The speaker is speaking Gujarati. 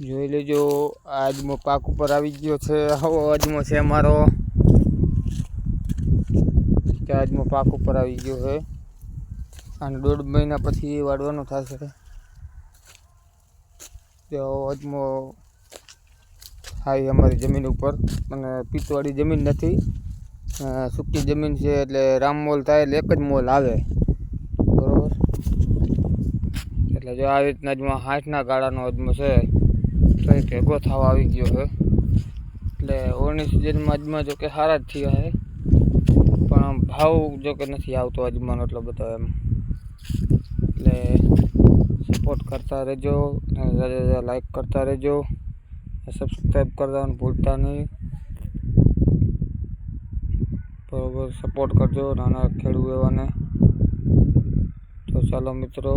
જોઈ લેજો આજમો પાક ઉપર આવી ગયો છે, આવો આજમો છે અમારો. આજમો પાક ઉપર આવી ગયો છે. અને દોઢ મહિના પછી વાળવાનો થશે. તો આજમો આવી અમારી જમીન ઉપર. અને પિત્તવાળી જમીન નથી. સૂકી જમીન છે એટલે રામ મોલ થાય એટલે એક જ મોલ આવે. બરોબર? એટલે જો આવી રીતના જ હાથના ગાળાનો અજમો છે. તો ભેગો થવા આવી ગયો છે. એટલે ઓળની સિઝનમાં અજમા જો કે સારા જ થયા છે. પણ આમ ભાવ જો કે નથી આવતો અજમાનો એટલો બધો એમ. એટલે સપોર્ટ કરતા રહેજો લાઈક કરતા રહેજો. સબસ્ક્રાઈબ કરવાનું ભૂલતા નહીં. બરોબર સપોર્ટ કરજો નાના ખેડૂત એવાને. તો ચાલો મિત્રો.